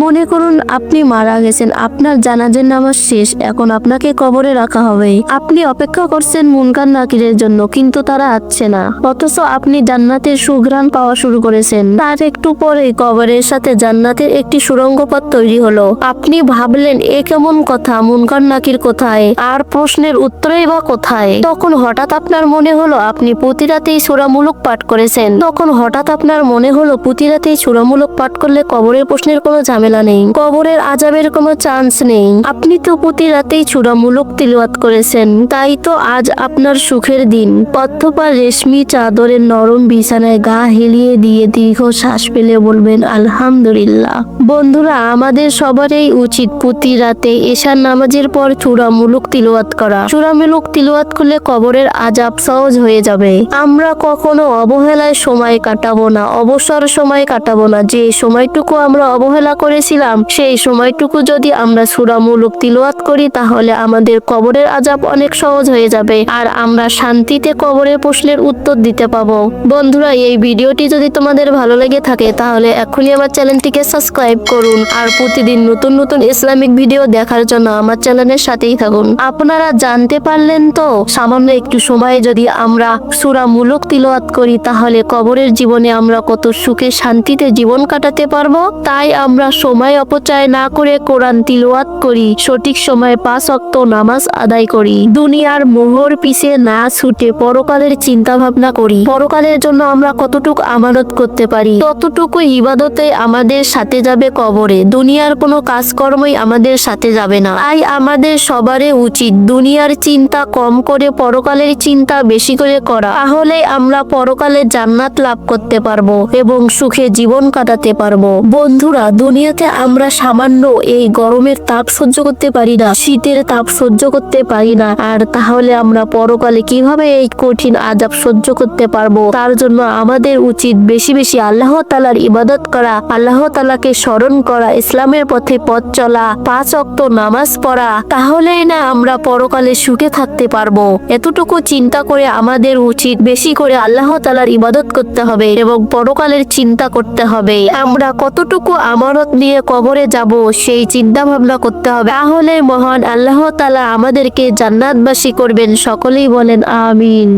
মনে করুন, আপনি মারা গেছেন। আপনার জানাজের নামাজ শেষ। এখন আপনাকে কবরে রাখা হবে। আপনি অপেক্ষা করছেন মুনকার নাকিরের জন্য, কিন্তু তারা আসছে না। অথচ আপনি জান্নাতের সুঘ্রাণ পাওয়া শুরু করেছেন। তার একটু পরে কবরের সাথে জান্নাতের একটি সুরঙ্গ পথ তৈরি হলো। আপনি ভাবলেন, এ কেমন কথা? মুনকার নাকির কোথায়? আর প্রশ্নের উত্তরেই বা কোথায়? তখন হঠাৎ আপনার মনে হলো, আপনি প্রতি রাতেই সুরামূলক পাঠ করেছেন। তখন হঠাৎ আপনার মনে হলো প্রতি রাতেই সুরামূলক পাঠ করলে কবরের প্রশ্নের কোনো ঝামেলা নেই। কবরের আজাবের কোনো চান্স নেই। আপনি তো প্রতি রাতেই চূড়ামূলক তিলওয়াত করেছেন। তাই তো আজ আপনার সুখের দিন। পথ্যপা রেশমি চাদরের নরম বিছানায় গা হেলিয়ে দিয়ে দীর্ঘ শ্বাস পেলে বলবেন, আলহামদুলিল্লাহ। বন্ধুরা, আমাদের সবারই উচিত প্রতি রাতে এশার নামাজের পর চূড়ামূলক তিলওয়াত করা। চূড়ামূলক তিলওয়াত করলে কবরের আজাব সহজ হয়ে যাবে। আমরা কখনো অবহেলায় সময় কাটাবো না, অবসর সময় কাটাবো না। যে সময়টুকু আমরা অবহেলা করেছিলাম, সেই সময়টুকু যদি আমরা সুরামূলক তিলওয়াত করি, তাহলে আমাদের কবরের আজাব অনেক সহজ হয়ে যাবে আর আমরা শান্তিতে কবরের প্রশ্নের উত্তর দিতে পাবো। বন্ধুরা, এই ভিডিওটি যদি তোমাদের ভালো লেগে থাকে, তাহলে এখনই আমার চ্যানেলটিকে সাবস্ক্রাইব করুন আর প্রতিদিন নতুন নতুন ইসলামিক ভিডিও দেখার জন্য আমার চ্যানেলের সাথেই থাকুন। আপনারা জানতে পারলেন তো, সামান্য একটু সময়ে যদি আমরা সুরামূলক তিলওয়াত করি, তাহলে কবরের জীবনে আমরা কত সুখে শান্তিতে জীবন কাটাতে পারব? তাই আমরা সময় অপচয় না করে কোরআন তিলওয়াত করি, সঠিক সময়ে পাঁচ অক্ত নামাজ আদায় করি। দুনিয়ার মোহর পিছে না ছুটে পরকালের চিন্তা ভাবনা করি। পরকালের জন্য আমরা কতটুকু আমানত করতে পারি? ততটুকু ইবাদতে আমাদের সাথে যাবে কবরে। দুনিয়ার কোনো কাজকর্মই আমাদের সাথে যাবে না। তাই আমাদের সবারই উচিত দুনিয়ার চিন্তা কম করে পরকালের চিন্তা বেশি করে করা। তাহলে আমরা পরকালে জান্নাত লাভ করতে পারব এবং সুখে জীবন কাটাতে পারব। বন্ধুরা, দুনিয়াতে আমরা সামান্য এই গরমের তাপ সহ্য করতে পারি না, শীতের তাপ সহ্য করতে পারি না। আর তাহলে আমরা পরকালে কীভাবে এই কঠিন আজাব সহ্য করতে পারব? তার জন্য আমাদের উচিত বেশি বেশি আল্লাহ তালার ইবাদত করা, আল্লাহ তালাকে স্মরণ করা, ইসলামের পথে পথ চলা, পাঁচ অক্ত নামাজ পড়া, তাহলেই না আমরা পরকালে সুখে থাকতে পারব। এতটুকু চিন্তা করে আমাদের উচিত বেশি করে আল্লাহ তালার ইবাদত করতে হবে এবং পরকালের চিন্তা করতে হবে। আমরা কতটুকু আমানত নিয়ে কবরে যাব, সেই চিন্তা ভাবনা করতে হবে। তাহলে মহান আল্লাহ তালা আমাদেরকে জান্নাতবাসী করবেন। সকলেই বলেন, আমিন।